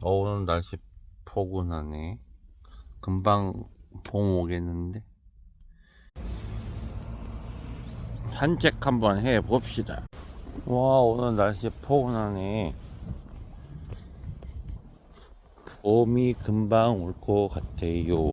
어, 오늘 날씨 포근하네. 금방 봄 오겠는데. 산책 한번 해 봅시다. 와, 오늘 날씨 포근하네. 봄이 금방 올 것 같아요.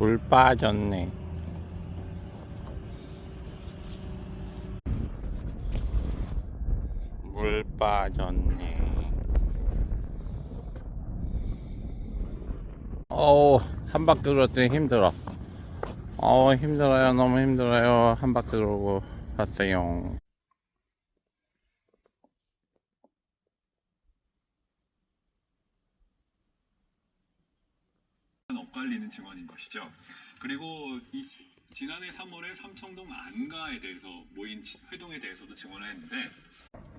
물 빠졌네. 물 빠졌네. 어우, 한 바퀴 돌았더니 힘들어. 어우, 힘들어요. 너무 힘들어요. 한 바퀴 돌고 왔어요. 엇갈리는 증언인 것이죠. 그리고 이 지- 지난해 3월에 삼청동 안가에 대해서 모인 지- 회동에 대해서도 증언을 했는데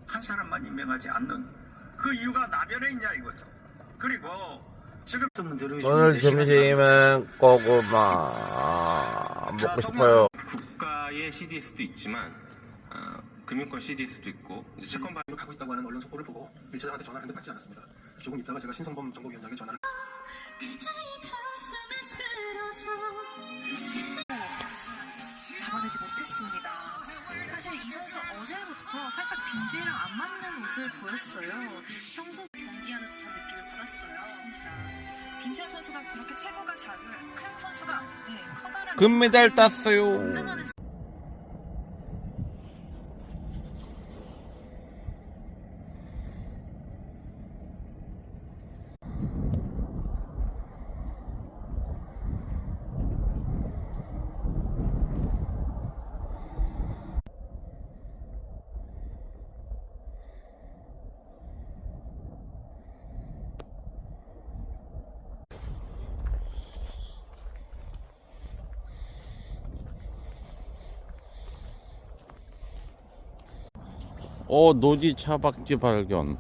한 사람만 임명하지 않는 그 이유가 나변에 있냐 이거죠. 그리고 지금 오늘 점심은 고구마 먹고 싶어요. 국가의 CDS도 있지만 어, 금융권 CDS도 있고 이제 채권 발 가고 있다고 하는 언론 속보를 보고 일처장한테 전화를 했는데 받지 않았습니다. 조금 있다가 제가 신성범 정보위원장에 전화를 잡아내지 못했습니다. 사실 이 선수 어제부터 살짝 빈지랑 안 맞는 옷을 보였어요. 평소 경기하는 듯한 느낌을 받았어요. 맞습니다. 빈지현 선수가 그렇게 체구가 작은 큰 선수가 아닌데 커다란 금메달 땄어요. 어, 노지 차박지 발견.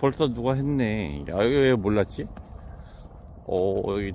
벌써 누가 했네. 야, 이거 왜 몰랐지? 어, 여기